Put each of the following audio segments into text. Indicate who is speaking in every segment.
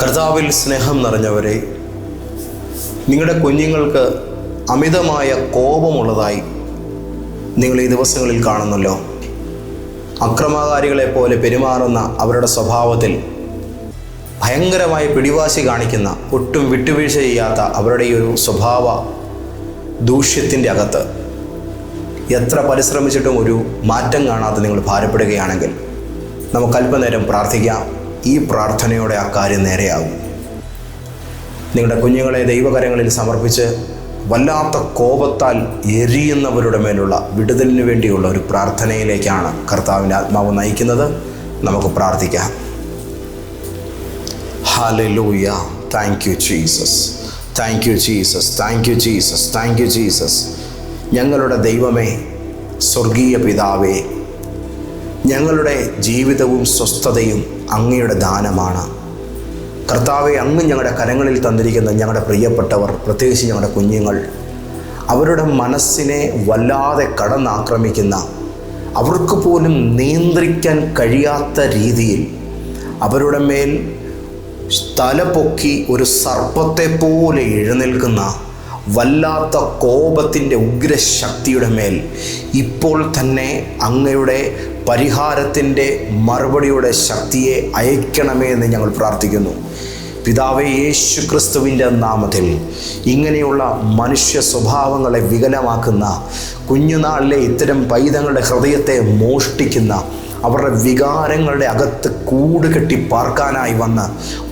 Speaker 1: കർത്താവിൽ സ്നേഹം നിറഞ്ഞവരെ നിങ്ങളുടെ കുഞ്ഞുങ്ങൾക്ക് അമിതമായ കോപമുള്ളതായി നിങ്ങൾ ഈ ദിവസങ്ങളിൽ കാണുന്നല്ലോ. അക്രമകാരികളെ പോലെ പെരുമാറുന്ന അവരുടെ സ്വഭാവത്തിൽ ഭയങ്കരമായി പിടിവാശി കാണിക്കുന്ന ഒട്ടും വിട്ടുവീഴ്ച ചെയ്യാത്ത അവരുടെ ഈ ഒരു സ്വഭാവ ദൂഷ്യത്തിന്റെ അകത്ത് എത്ര പരിശ്രമിച്ചിട്ടും ഒരു മാറ്റം കാണാതെ നിങ്ങൾ ഭാരപ്പെടുകയാണെങ്കിൽ നമുക്ക് അല്പനേരം പ്രാർത്ഥിക്കാം. ഈ പ്രാർത്ഥനയോടെ ആ കാര്യം നേരെയാകും. നിങ്ങളുടെ കുഞ്ഞുങ്ങളെ ദൈവകരങ്ങളിൽ സമർപ്പിച്ച് വല്ലാത്ത കോപത്താൽ എരിയുന്നവരുടെ മേലുള്ള വിടുതലിന് വേണ്ടിയുള്ള ഒരു പ്രാർത്ഥനയിലേക്കാണ് കർത്താവിന്റെ ആത്മാവ് നയിക്കുന്നത്. നമുക്ക് പ്രാർത്ഥിക്കാം. Hallelujah thank you Jesus thank you Jesus thank you Jesus thank you Jesus ഞങ്ങളുടെ ദൈവമേ സ്വർഗീയ പിതാവേ ഞങ്ങളുടെ ജീവിതവും സ്വസ്ഥതയും അങ്ങയുടെ ദാനമാണ്. കർത്താവെ അങ്ങ് ഞങ്ങളുടെ കരങ്ങളിൽ തന്നിരിക്കുന്ന ഞങ്ങളുടെ പ്രിയപ്പെട്ടവർ പ്രത്യേകിച്ച് ഞങ്ങളുടെ കുഞ്ഞുങ്ങൾ അവരുടെ മനസ്സിനെ വല്ലാതെ കടന്നാക്രമിക്കുന്ന അവർക്ക് പോലും നിയന്ത്രിക്കാൻ കഴിയാത്ത രീതിയിൽ അവരുടെ മേൽ തലപൊക്കി ഒരു സർപ്പത്തെ പോലെ എഴുന്നേൽക്കുന്ന വല്ലാത്ത കോപത്തിന്റെ ഉഗ്രശക്തിയുടെ മേൽ ഇപ്പോൾ തന്നെ അങ്ങയുടെ പരിഹാരത്തിന്റെ മറുപടിയുടെ ശക്തിയെ അയക്കണമേ എന്ന് ഞങ്ങൾ പ്രാർത്ഥിക്കുന്നു. പിതാവെ യേശു ക്രിസ്തുവിന്റെ നാമത്തിൽ ഇങ്ങനെയുള്ള മനുഷ്യ സ്വഭാവങ്ങളെ വികലമാക്കുന്ന കുഞ്ഞുനാളിലെ ഇത്തരം പൈതങ്ങളുടെ ഹൃദയത്തെ മോഷ്ടിക്കുന്ന അവരുടെ വികാരങ്ങളുടെ അകത്ത് കൂട് കെട്ടി പാർക്കാനായി വന്ന്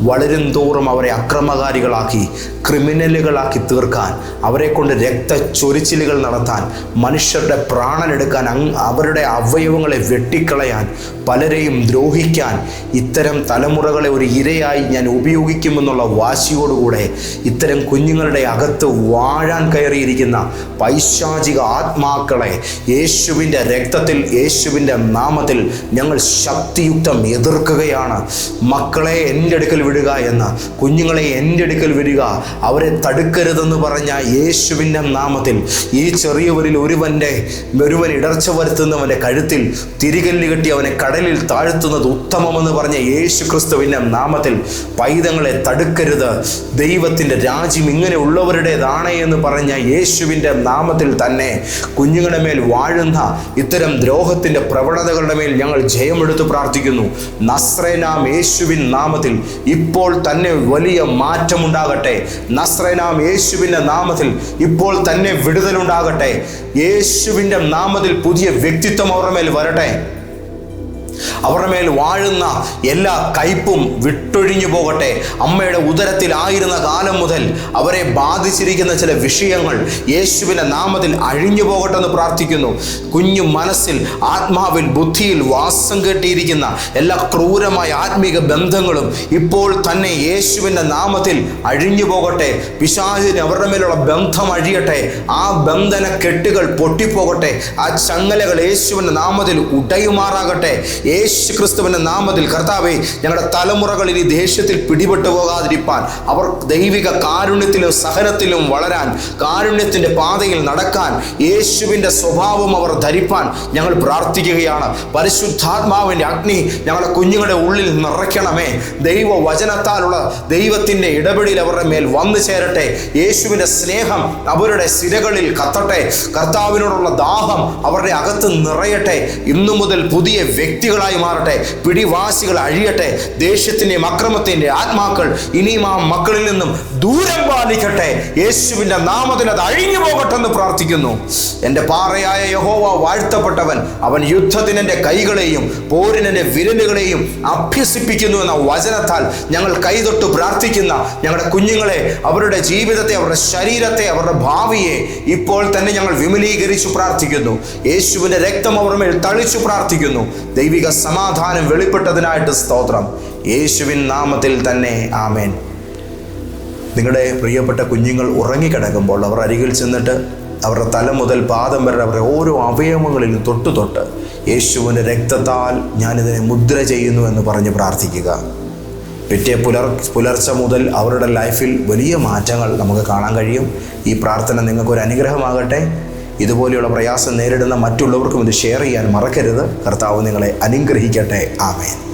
Speaker 1: വളരും തോറും അവരെ അക്രമകാരികളാക്കി ക്രിമിനലുകളാക്കി തീർക്കാൻ അവരെ കൊണ്ട് രക്തച്ചൊരിച്ചിലുകൾ നടത്താൻ മനുഷ്യരുടെ പ്രാണനെടുക്കാൻ അവരുടെ അവയവങ്ങളെ വെട്ടിക്കളയാൻ പലരെയും ദ്രോഹിക്കാൻ ഇത്തരം തലമുറകളെ ഒരു ഇരയായി ഞാൻ ഉപയോഗിക്കുമെന്നുള്ള വാശിയോടുകൂടെ ഇത്തരം കുഞ്ഞുങ്ങളുടെ അകത്ത് വാഴാൻ കയറിയിരിക്കുന്ന പൈശാചിക ആത്മാക്കളെ യേശുവിന്റെ രക്തത്തിൽ യേശുവിന്റെ നാമത്തിൽ ഞങ്ങൾ ശക്തിയുക്തം എതിർക്കുകയാണ്. മക്കളെ എന്റെ അടുക്കൽ വിടുക എന്ന്. കുഞ്ഞുങ്ങളെ എന്റെ അടുക്കൽ വിടുക. അവരെ തടുക്കരുതെന്ന് പറഞ്ഞ യേശുവിന്റെ നാമത്തിൽ ഈ ചെറിയവരിൽ ഒരുവന്റെ ഒരുവൻ ഇടർച്ച വരുത്തുന്നവന്റെ കഴുത്തിൽ തിരികല്ല് കെട്ടി അവനെ കടലിൽ താഴ്ത്തുന്നത് ഉത്തമമെന്ന് പറഞ്ഞ യേശു ക്രിസ്തുവിന്റെ നാമത്തിൽ പൈതങ്ങളെ തടുക്കരുത്. ദൈവത്തിന്റെ രാജ്യം ഇങ്ങനെ ഉള്ളവരുടേതാണ് എന്ന് പറഞ്ഞ യേശുവിന്റെ നാമത്തിൽ തന്നെ കുഞ്ഞുങ്ങളുടെ മേൽ വാഴുന്ന ഇത്തരം ദ്രോഹത്തിന്റെ പ്രവണതകളുടെ മേൽ ഞങ്ങൾ ജയമെടുത്ത് പ്രാർത്ഥിക്കുന്നു. നസ്രേനാം യേശുവിൻ നാമത്തിൽ ഇപ്പോൾ തന്നെ വലിയ മാറ്റമുണ്ടാകട്ടെ. നസ്രേനാം യേശുവിന്റെ നാമത്തിൽ ഇപ്പോൾ തന്നെ വിടുതലുണ്ടാകട്ടെ. യേശുവിന്റെ നാമത്തിൽ പുതിയ വ്യക്തിത്വം അവരുടെ മേൽ വരട്ടെ. അവരുടെ മേൽ വാഴുന്ന എല്ലാ കയ്പും വിട്ടൊഴിഞ്ഞു പോകട്ടെ. അമ്മയുടെ ഉദരത്തിലായിരുന്ന കാലം മുതൽ അവരെ ബാധിച്ചിരിക്കുന്ന ചില വിഷയങ്ങൾ യേശുവിന്റെ നാമത്തിൽ അഴിഞ്ഞു പോകട്ടെ എന്ന് പ്രാർത്ഥിക്കുന്നു. കുഞ്ഞു മനസ്സിൽ ആത്മാവിൽ ബുദ്ധിയിൽ വാസം കെട്ടിയിരിക്കുന്ന എല്ലാ ക്രൂരമായ ആത്മീക ബന്ധങ്ങളും ഇപ്പോൾ തന്നെ യേശുവിന്റെ നാമത്തിൽ അഴിഞ്ഞു പോകട്ടെ. പിശാചിന് അവരുടെ മേലുള്ള ബന്ധം അഴിയട്ടെ. ആ ബന്ധന കെട്ടുകൾ പൊട്ടിപ്പോകട്ടെ. ആ ചങ്ങലകൾ യേശുവിന്റെ നാമത്തിൽ ഉടയുമാറാകട്ടെ. യേശു ക്രിസ്തുവിന്റെ നാമത്തിൽ കർത്താവെ ഞങ്ങളുടെ തലമുറകൾ ഇനി ദേഷ്യത്തിൽ പിടിപെട്ടു പോകാതിരിപ്പാൻ അവർ ദൈവിക കാരുണ്യത്തിലും സഹനത്തിലും വളരാൻ കാരുണ്യത്തിന്റെ പാതയിൽ നടക്കാൻ യേശുവിന്റെ സ്വഭാവം അവർ ധരിപ്പാൻ ഞങ്ങൾ പ്രാർത്ഥിക്കുകയാണ്. പരിശുദ്ധാത്മാവിന്റെ അഗ്നി ഞങ്ങളുടെ കുഞ്ഞുങ്ങളുടെ ഉള്ളിൽ നിറയ്ക്കണമേ. ദൈവ വചനത്താലുള്ള ദൈവത്തിന്റെ ഇടപെടൽ അവരുടെ മേൽ വന്നു ചേരട്ടെ. യേശുവിന്റെ സ്നേഹം അവരുടെ സിരകളിൽ കത്തട്ടെ. കർത്താവിനോടുള്ള ദാഹം അവരുടെ അകത്ത് നിറയട്ടെ. ഇന്നു മുതൽ പുതിയ വ്യക്തികളായി മാറട്ടെ പിടിവാസികൾ അഴിയട്ടെ ദേഷ്യത്തിന്റെയും അക്രമത്തിന്റെയും ആത്മാക്കൾ ഇനിയും ആ മക്കളിൽ നിന്നും ദൂരം പാലിക്കട്ടെ. യേശുവിന്റെ നാമത്തിൽ അത് അഴിഞ്ഞു പോകട്ടെ എന്ന് പ്രാർത്ഥിക്കുന്നു. എന്റെ പാറയായ യഹോവ വാഴ്ത്തപ്പെട്ടവൻ അവൻ യുദ്ധത്തിന് കൈകളെയും പോരിനെ വിരലുകളെയും അഭ്യസിപ്പിക്കുന്നു എന്ന വചനത്താൽ ഞങ്ങൾ കൈതൊട്ട് പ്രാർത്ഥിക്കുന്ന ഞങ്ങളുടെ കുഞ്ഞുങ്ങളെ അവരുടെ ജീവിതത്തെ അവരുടെ ശരീരത്തെ അവരുടെ ഭാവിയെ ഇപ്പോൾ തന്നെ ഞങ്ങൾ വിമലീകരിച്ചു പ്രാർത്ഥിക്കുന്നു. യേശുവിന്റെ രക്തം അവർ മേൽ തളിച്ചു പ്രാർത്ഥിക്കുന്നു. ദൈവിക സമാധാനം വെളിപ്പെട്ടതിനായിട്ട് സ്തോത്രം. യേശുവിൻ നാമത്തിൽ തന്നെ ആമേൻ. നിങ്ങളുടെ പ്രിയപ്പെട്ട കുഞ്ഞുങ്ങൾ ഉറങ്ങിക്കിടക്കുമ്പോൾ അവർ അരികിൽ ചെന്നിട്ട് അവരുടെ തല മുതൽ പാദം വരെ അവരുടെ ഓരോ അവയവങ്ങളിലും തൊട്ട് തൊട്ട് യേശുവിന്റെ രക്തത്താൽ ഞാനിതിനെ മുദ്ര ചെയ്യുന്നു എന്ന് പറഞ്ഞ് പ്രാർത്ഥിക്കുക. പിറ്റേ പുലർ പുലർച്ച മുതൽ അവരുടെ ലൈഫിൽ വലിയ മാറ്റങ്ങൾ നമുക്ക് കാണാൻ കഴിയും. ഈ പ്രാർത്ഥന നിങ്ങൾക്കൊരു അനുഗ്രഹമാകട്ടെ. ഇതുപോലെയുള്ള പ്രയാസം നേരിടുന്ന മറ്റുള്ളവർക്കും ഇത് ഷെയർ ചെയ്യാൻ മറക്കരുത്. കർത്താവ് നിങ്ങളെ അനുഗ്രഹിക്കട്ടെ. ആമേൻ.